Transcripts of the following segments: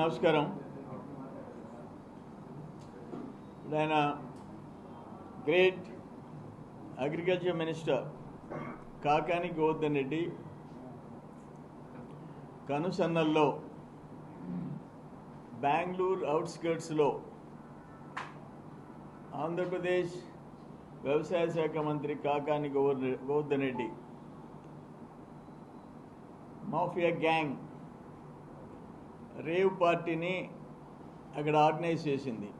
నమస్కారం. ఇప్పుడు ఆయన great agriculture minister Kakani Govardhan Reddy కనుసన్నల్లో బెంగళూరు అవుట్స్కర్ట్స్లో ఆంధ్రప్రదేశ్ వ్యవసాయ శాఖ మంత్రి Kakani Gower Govardhan Reddy mafia gang rave పార్టీని అక్కడ ఆర్గనైజ్ చేసింది.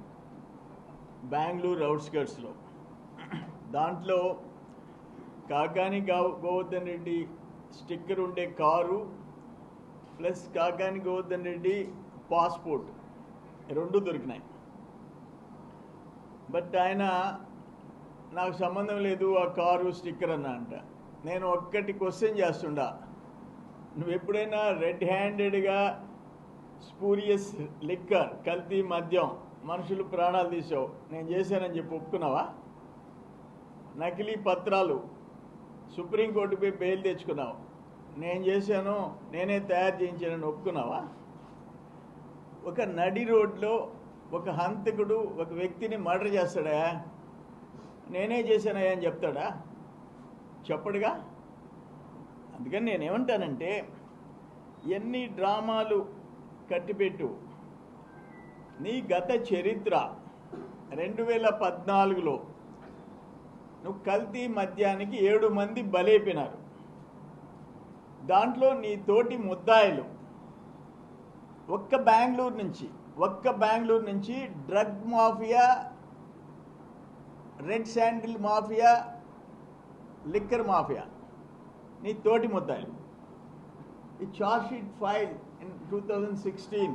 బెంగళూరు అవుట్స్కర్ట్స్లో. దాంట్లో కాకాని గోవర్ధన్ రెడ్డి స్టిక్కర్ ఉండే car plus Kakani Govardhan Reddy passport. రెండు దొరికినాయి. బట్ ఆయన నాకు సంబంధం లేదు ఆ కారు స్టిక్కర్ అన్న అంట. నేను ఒక్కటి క్వశ్చన్ చేస్తుండా. నువ్వు ఎప్పుడైనా రెడ్ హ్యాండెడ్గా స్పూరియస్ లిక్కర్ కల్తీ మద్యం మనుషులు ప్రాణాలు తీసావు. నేను చేశానని చెప్పి ఒప్పుకున్నావా? నకిలీ పత్రాలు సుప్రీంకోర్టుపై బెయిల్ తెచ్చుకున్నావు. నేను చేశాను నేనే తయారు చేయించానని ఒప్పుకున్నావా? ఒక నడి రోడ్లో ఒక హంతకుడు ఒక వ్యక్తిని మర్డర్ చేస్తాడా? నేనే చేశానయ్యా అని చెప్తాడా? చెప్పడుగా. అందుకని నేనేమంటానంటే ఎన్ని డ్రామాలు కట్టిపెట్టు. నీ గత చరిత్ర రెండు వేల పద్నాలుగులో నువ్వు కల్తీ మద్యానికి ఏడు మంది బలైపోయినారు. దాంట్లో నీ తోటి ముద్దాయిలు ఒక్క బెంగళూరు నుంచి ఒక్క బెంగళూరు నుంచి drug mafia red sandal mafia liquor mafia. నీ తోటి ముద్దాయిలు. ఈ charge sheet file two thousand sixteen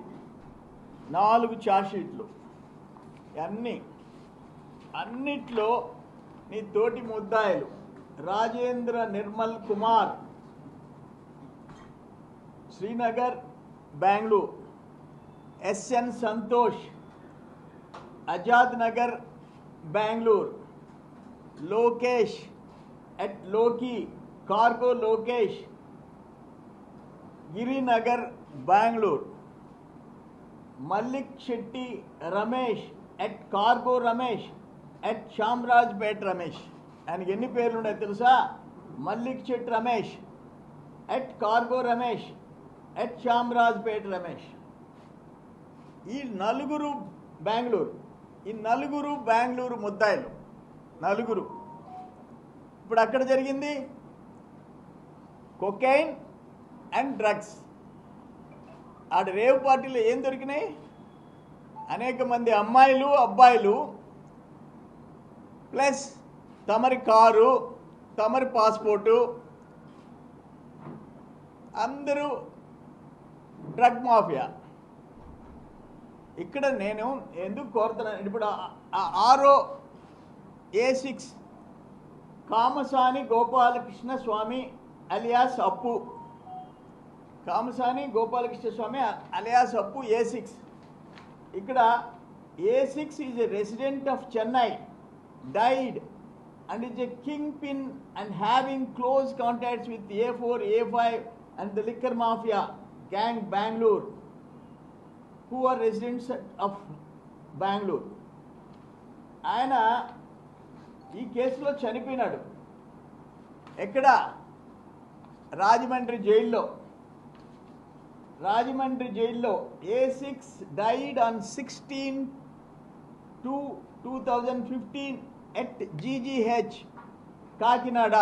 నాలుగు చార్జ్ షీట్లు అన్నీ అన్నిట్లో నీ తోటి ముద్దాయిలు Rajendra Nirmal Kumar Srinagar Bengaluru SN Santosh Azad Nagar Bengaluru Lokesh ఎట్లోకి cargo Lokesh Girinagar Bengaluru Mallik Shetty Ramesh at cargo Ramesh at Chamarajpet Ramesh ఆయనకి ఎన్ని పేర్లు ఉన్నాయి తెలుసా? Mallik Shetty Ramesh at cargo Ramesh at Chamarajpet Ramesh ఈ నలుగురు బెంగళూరు ఈ నలుగురు బెంగళూరు ముద్దాయిలు నలుగురు. ఇప్పుడు అక్కడ జరిగింది కొకైన్ అండ్ డ్రగ్స్ ఆడ రేవ్ పార్టీలో ఏం దొరికినాయి? అనేక మంది అమ్మాయిలు అబ్బాయిలు ప్లస్ తమరి కారు తమరి పాస్పోర్టు అందరూ డ్రగ్ మాఫియా. ఇక్కడ నేను ఎందుకు కోరుతున్నాను? ఇప్పుడు ఆరో A six Kamasani Gopalakrishna Swamy alias Appu Kamasani Gopalakrishna Swamy alias Appu A six ఇక్కడ A six is a resident of Chennai died and is a kingpin and having close contacts with A four A five and the liquor mafia gang Bengaluru who are residents of Bengaluru ఆయన ఈ కేసులో చనిపోయినాడు. ఎక్కడ? రాజమండ్రి జైల్లో. రాజమండ్రి జైల్లో A six died on sixteen two two thousand fifteen at GGH Kakinada.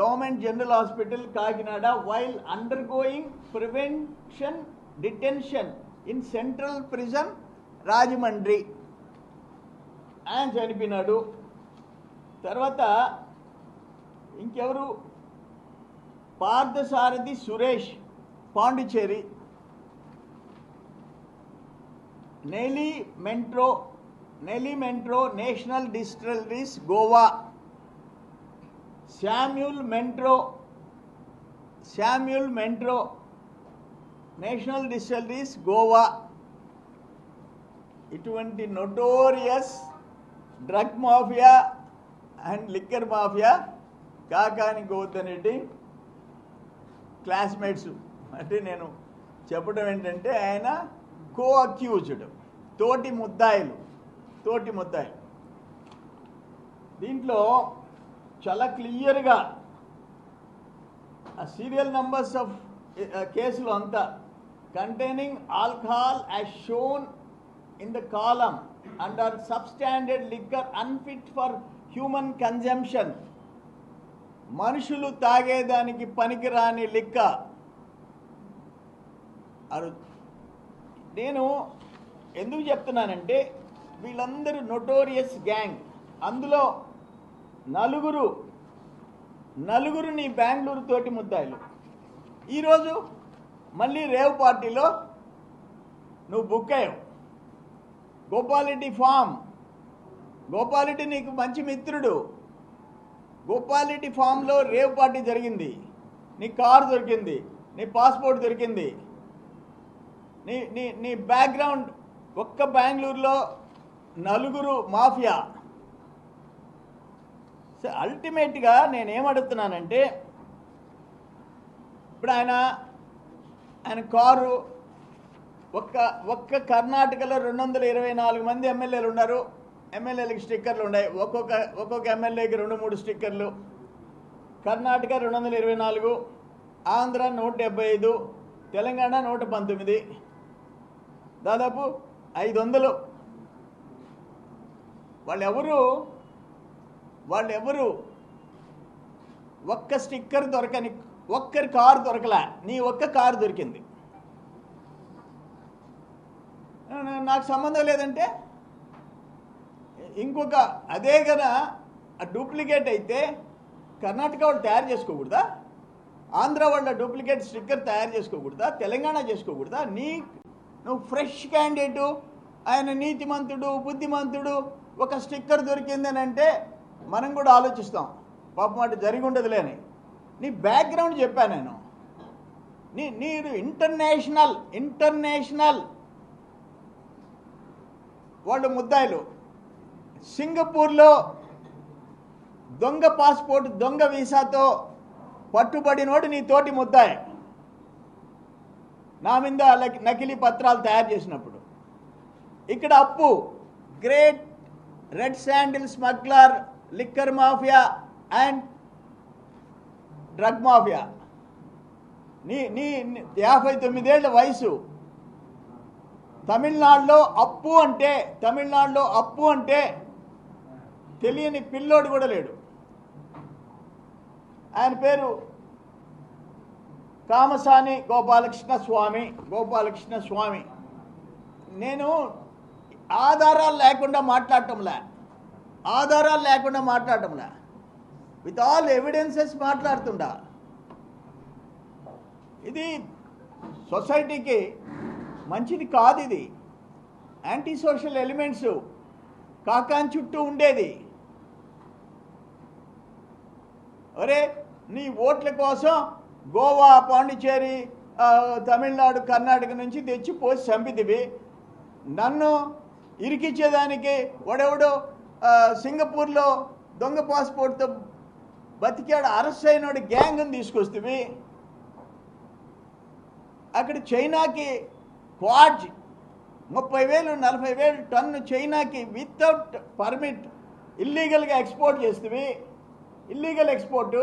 Government general hospital Kakinada. While undergoing prevention detention in central prison Rajahmundry. ఆయన చనిపోయినాడు. తర్వాత ఇంకెవరు? Parthasarathy Suresh. Pondicherry Nelly Mentro Nelly Mentro National Distilleries Goa Samuel Mentro Samuel Mentro National Distilleries Goa. ఇటువంటి notorious drug mafia and liquor mafia Kakani Govardhan Reddy classmates. అంటే నేను చెప్పడం ఏంటంటే ఆయన కో అక్యూజ్డ్ తోటి ముద్దాయిలు తోటి ముద్దాయిలు. దీంట్లో చాలా క్లియర్గా ఆ సీరియల్ నంబర్స్ ఆఫ్ కేసులు అంతా containing alcohol as shown in the column under substandard liquor unfit for human consumption మనుషులు తాగేదానికి పనికిరాని లిక్క నేను ఎందుకు చెప్తున్నానంటే వీళ్ళందరూ నొటోరియస్ గ్యాంగ్. అందులో నలుగురు నలుగురు నీ బెంగళూరు తోటి ముద్దాయిలు. ఈరోజు మళ్ళీ రేవ్ పార్టీలో నువ్వు బుక్ అయ్యావు. గోపాలరెడ్డి ఫామ్. గోపాలరెడ్డి నీకు మంచి మిత్రుడు. గోపాలరెడ్డి ఫామ్లో రేవ్ పార్టీ జరిగింది. నీ కారు దొరికింది. నీ పాస్పోర్ట్ దొరికింది. నీ నీ నీ బ్యాక్గ్రౌండ్ ఒక్క బెంగళూరులో నలుగురు మాఫియా. సో అల్టిమేట్గా నేనేమడుగుతున్నానంటే ఇప్పుడు ఆయన ఆయన కారు ఒక్క ఒక్క కర్ణాటకలో రెండు వందల ఇరవై నాలుగు మంది ఎమ్మెల్యేలు ఉన్నారు. ఎమ్మెల్యేలకి స్టిక్కర్లు ఉన్నాయి. ఒక్కొక్క ఒక్కొక్క ఎమ్మెల్యేకి రెండు మూడు స్టిక్కర్లు. కర్ణాటక రెండు వందల ఇరవై నాలుగు ఆంధ్ర నూట డెబ్బై ఐదు తెలంగాణ నూట పంతొమ్మిది. దాదాపు ఐదు వందలు వాళ్ళెవరు వాళ్ళెవరు ఒక్క స్టిక్కర్ దొరకని ఒక్కరి కారు దొరకలే. నీ ఒక్క కారు దొరికింది. నాకు సంబంధం లేదంటే ఇంకొక అదే కదా ఆ డూప్లికేట్ అయితే కర్ణాటక వాళ్ళు తయారు చేసుకోకూడదా? ఆంధ్ర వాళ్ళ డూప్లికేట్ స్టిక్కర్ తయారు చేసుకోకూడదా? తెలంగాణ చేసుకోకూడదా? నీ నువ్వు ఫ్రెష్ క్యాండిడేటు ఆయన నీతిమంతుడు బుద్ధిమంతుడు ఒక స్టిక్కర్ దొరికిందని అంటే మనం కూడా ఆలోచిస్తాం. పాపం అటు జరిగి ఉండదులేని. నీ బ్యాక్గ్రౌండ్ చెప్పాను నేను. నీ నీరు ఇంటర్నేషనల్ ఇంటర్నేషనల్ వాళ్ళు ముద్దాయిలు. సింగపూర్లో దొంగ పాస్పోర్ట్ దొంగ వీసాతో పట్టుబడినోడు నీ తోటి ముద్దాయి. నా మీద లక్- నకిలీ పత్రాలు తయారు చేసినప్పుడు. ఇక్కడ Appu. Great red sandal smuggler liquor mafia and drug mafia నీ నీ నీ- యాభై తొమ్మిదేళ్ళ వయసు. తమిళనాడులో అప్పు అంటే తమిళనాడులో అప్పు అంటే తెలియని పిల్లోడు కూడా లేడు. ఆయన పేరు కామసాని గోపాలకృష్ణ స్వామి గోపాలకృష్ణ స్వామి. నేను ఆధారాలు లేకుండా మాట్లాడటంలే. ఆధారాలు లేకుండా మాట్లాడటంలే. విత్ ఆల్ ఎవిడెన్సెస్ మాట్లాడుతుండా. ఇది సొసైటీకి మంచిది కాదు ఇది. యాంటీ సోషల్ ఎలిమెంట్స్ కాకాన్ చుట్టూ ఉండేది. ఒరే నీ ఓట్ల కోసం గోవా పాండిచేరి తమిళనాడు కర్ణాటక నుంచి తెచ్చి పోసి చంపితివి. నన్ను ఇరికిచ్చేదానికి వాడెవడో సింగపూర్లో దొంగ పాస్పోర్ట్తో బతికాడు అరెస్ట్ అయినాడు గ్యాంగ్ని తీసుకొస్తుంది అక్కడ చైనాకి క్వాడ్జ్ ముప్పై వేలు నలభై వేలు టన్ను చైనాకి వితౌట్ పర్మిట్ ఇల్లీగల్గా ఎక్స్పోర్ట్ చేస్తుంది ఇల్లీగల్ ఎక్స్పోర్టు